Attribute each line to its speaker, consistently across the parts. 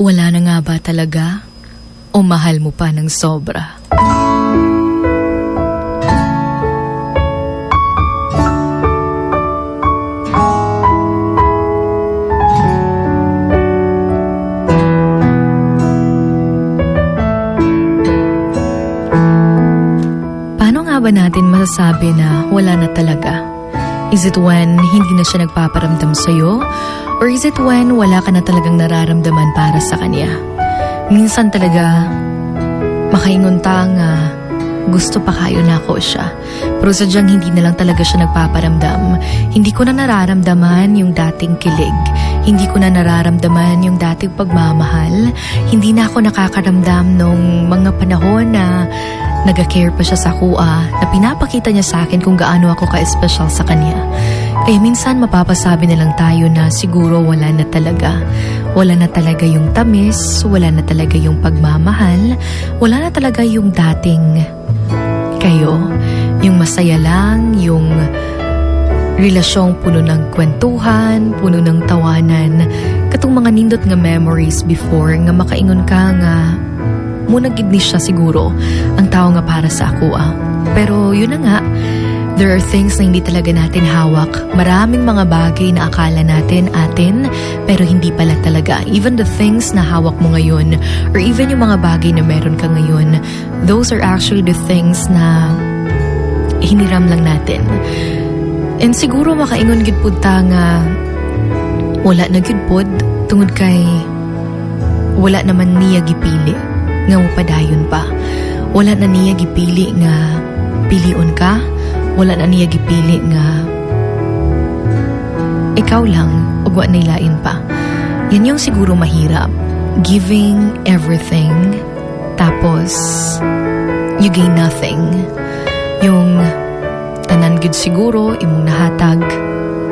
Speaker 1: Wala na nga ba talaga? O mahal mo pa ng sobra? Paano nga ba natin masasabi na wala na talaga? Is it when hindi na siya nagpaparamdam sa'yo? Or is it when wala ka na talagang nararamdaman para sa kanya? Minsan talaga, makaingon ta nga gusto pa kayo na ako siya. Pero sadyang hindi na lang talaga siya nagpaparamdam. Hindi ko na nararamdaman yung dating kilig. Hindi ko na nararamdaman yung dating pagmamahal. Hindi na ako nakakaramdam nung mga panahon na nag-care pa siya sa kuha na pinapakita niya sa akin kung gaano ako ka-espesyal sa kanya. Kaya minsan mapapasabi na lang tayo na siguro wala na talaga. Wala na talaga yung tamis, wala na talaga yung pagmamahal, wala na talaga yung dating kayo. Yung masaya lang, yung relasyong puno ng kwentuhan, puno ng tawanan, katong mga nindot nga memories before nga makaingon ka nga muna gid ni siya siguro ang tao nga para sa ako ah. Pero yun na nga, there are things na hindi talaga natin hawak. Maraming mga bagay na akala natin atin, pero hindi pala talaga. Even the things na hawak mo ngayon, or even yung mga bagay na meron ka ngayon, those are actually the things na hiniram lang natin. And siguro makaingon gid pud ta nga wala na gid pod tungod kay wala naman niya gipili nga mupadayon pa. Wala na niya gipili nga pilion ka. Wala na niya gipili nga ikaw lang ug wa nilain pa. Yan yung siguro mahirap. Giving everything tapos you gain nothing. Yung tanan gid siguro imong nahatag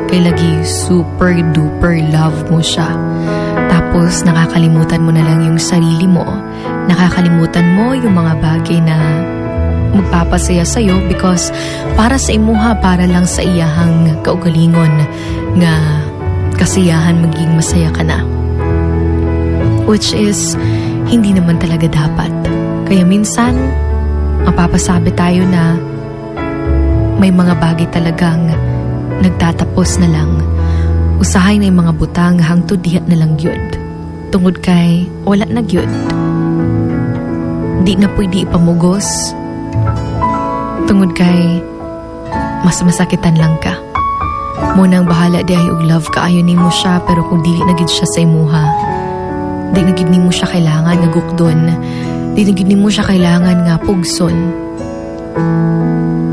Speaker 1: kay lagi super duper love mo siya. Tapos nakakalimutan mo na lang yung sarili mo. Nakakalimutan mo yung mga bagay na magpapasaya sa'yo because para sa imuha, para lang sa iyahang kaugalingon nga kasiyahan maging masaya ka na. Which is, hindi naman talaga dapat. Kaya minsan, mapapasabi tayo na may mga bagay talagang nagtatapos na lang. Usahay na yung mga butang hangtod dihat na lang yun. Tungod kay wala na yun. Di na pwede ipamugos. Tungod kay mas masakitan lang ka. Munang bahala di ay og love ka ayon nimo siya pero kung dili na gid siya sa imuha. Di na gid nimo siya kailangan nga gukdon. Di na gid nimo siya kailangan nga pugson.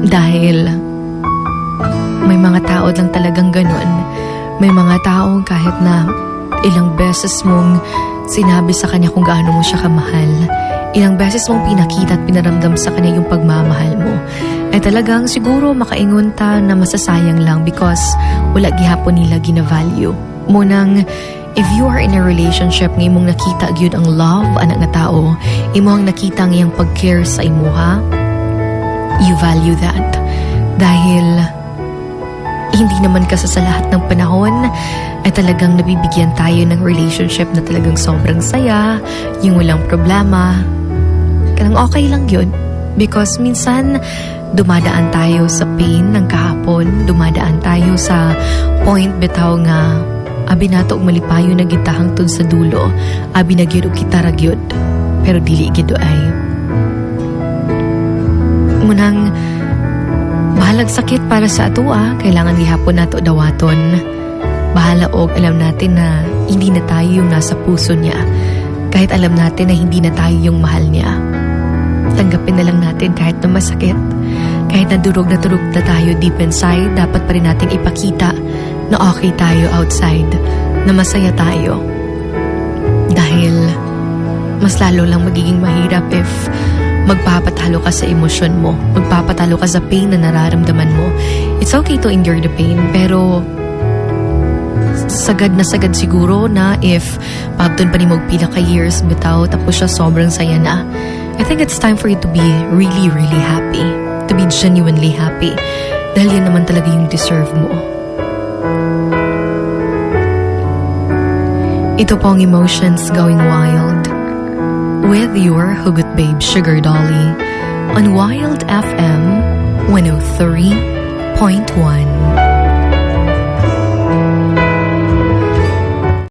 Speaker 1: Dahil may mga tao lang talagang ganun. May mga taong kahit na ilang beses mong sinabi sa kanya kung gaano mo siya kamahal, ilang beses mong pinakita at pinaramdam sa kanya yung pagmamahal mo, ay talagang siguro makaingon ta na masasayang lang because wala gihapon nila gina-value. Munang, if you are in a relationship nga imong nakita gyud ang love anak nga tao, imo ang nakita ang iyang pag-care sa imuha, you value that. Dahil hindi naman kasi sa lahat ng panahon ay talagang nabibigyan tayo ng relationship na talagang sobrang saya, yung walang problema. Kanang okay lang yun. Because minsan, dumadaan tayo sa pain ng kahapon, dumadaan tayo sa point bitaw nga abi nato malipayo na gitahang sa dulo, abi na kita ra gyud. Pero dili gyud ay. Bahalag sakit para sa atua, kailangan gihapon nato dawaton. Bahala og alam natin na hindi na tayo yung nasa puso niya. Kahit alam natin na hindi na tayo yung mahal niya. Tanggapin na lang natin kahit na masakit. Kahit na durog na durog na tayo deep inside, dapat pa rin natin ipakita na okay tayo outside, na masaya tayo. Dahil mas lalo lang magiging mahirap if magpapatalo ka sa emosyon mo, magpapatalo ka sa pain na nararamdaman mo. It's okay to endure the pain, pero sagad na sagad siguro na if pagdun pa ni magpila ka years bitaw tapos siya sobrang saya na. I think it's time for you to be really, really happy. To be genuinely happy. Dahil yan naman talaga yung deserve mo. Ito pong Emotions Going Wild with your Hugot Babe Sugar Dolly on Wild FM 103.1.